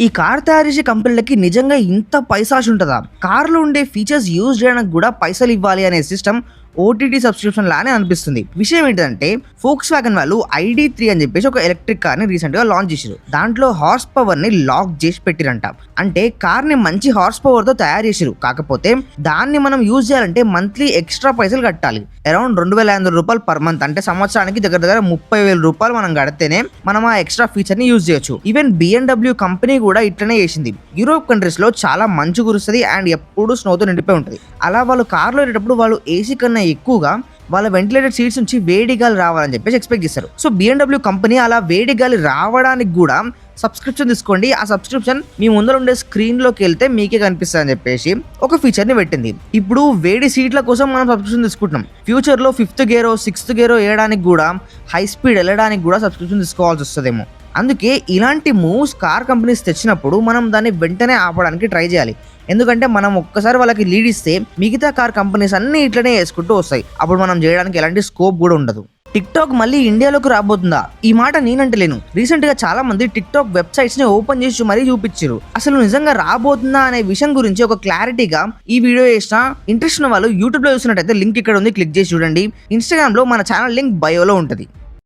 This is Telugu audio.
ఈ కార్ తయారు చేసే కంపెనీలకి నిజంగా ఇంత పైసాస్ ఉంటుందా కార్లో ఉండే ఫీచర్స్ యూజ్ చేయడానికి కూడా పైసలు ఇవ్వాలి అనే సిస్టమ్ ఓటీటీ సబ్స్క్రిప్షన్ లానే అనిపిస్తుంది. విషయం ఏంటంటే ఫోక్స్ వ్యాగన్ వాళ్ళు ఐడి త్రీ అని చెప్పేసి ఒక ఎలక్ట్రిక్ కార్ని రీసెంట్గా లాంచ్ చేశారు దాంట్లో హార్స్ పవర్ని లాక్ చేసి పెట్టిరంట. అంటే కార్ని మంచి హార్స్ పవర్తో తయారు చేశారు కాకపోతే దాన్ని మనం యూజ్ చేయాలంటే మంత్లీ ఎక్స్ట్రా పైసలు కట్టాలి. అరౌండ్ రెండు వేల ఐదు రూపాయలు పర్ మంత్ అంటే సంవత్సరానికి దగ్గర దగ్గర ముప్పై వేల రూపాయలు మనం కడితేనే మనం ఆ ఎక్స్ట్రా ఫీచర్ని యూజ్ చేయొచ్చు. ఈవెన్ బిఎండబ్ల్యూ కంపెనీ కూడా ఇట్లనే చేసింది. యూరోప్ కంట్రీస్లో చాలా మంచు కురుస్తుంది అండ్ ఎప్పుడు స్నోతో నిండిపోయి ఉంటుంది. అలా వాళ్ళు కార్లో వెళ్ళేటప్పుడు వాళ్ళు ఏసీ కన్నా ఎక్కువగా వాళ్ళ వెంటిలేటెడ్ సీట్స్ నుంచి వేడి గాలి రావాలని చెప్పేసి ఎక్స్పెక్ట్ చేస్తారు. సో బీఎండబ్ల్యూ కంపెనీ అలా వేడి గాలి రావడానికి కూడా సబ్స్క్రిప్షన్ తీసుకోండి. ఆ సబ్స్క్రిప్షన్ మీ ముందర ఉండే స్క్రీన్లోకి వెళ్తే మీకే కనిపిస్తుంది అని చెప్పేసి ఒక ఫీచర్ని పెట్టింది. ఇప్పుడు వేడి సీట్ల కోసం మనం సబ్స్క్రిప్షన్ తీసుకుంటున్నాం. ఫ్యూచర్లో ఫిఫ్త్ గేరో సిక్స్త్ గేరో వేయడానికి కూడా హై స్పీడ్ వెళ్ళడానికి కూడా సబ్స్క్రిప్షన్ తీసుకోవాల్సి వస్తుందేమో. అందుకే ఇలాంటి మూవ్స్ కార్ కంపెనీస్ తెచ్చినప్పుడు మనం దాన్ని వెంటనే ఆపడానికి ట్రై చేయాలి. ఎందుకంటే మనం ఒక్కసారి వాళ్ళకి లీడ్ ఇస్తే మిగతా కార్ కంపెనీస్ అన్ని ఇట్లనే వేసుకుంటూ వస్తాయి. అప్పుడు మనం చేయడానికి ఎలాంటి స్కోప్ కూడా ఉండదు. టిక్ టాక్ మళ్ళీ ఇండియాలోకి రాబోతుందా? ఈ మాట నేనంటలేను రీసెంట్గా చాలా మంది టిక్ టాక్ వెబ్సైట్స్ని ఓపెన్ చేసి మరీ చూపించారు. అసలు నిజంగా రాబోతుందా అనే విషయం గురించి ఒక క్లారిటీగా ఈ వీడియో చేసిన ఇంట్రెస్ట్ ఉన్న వాళ్ళు యూట్యూబ్లో చూసినట్టయితే లింక్ ఇక్కడ ఉంది. క్లిక్ చేసి చూడండి. ఇన్స్టాగ్రామ్లో మన ఛానల్ లింక్ బయోలో ఉంటుంది.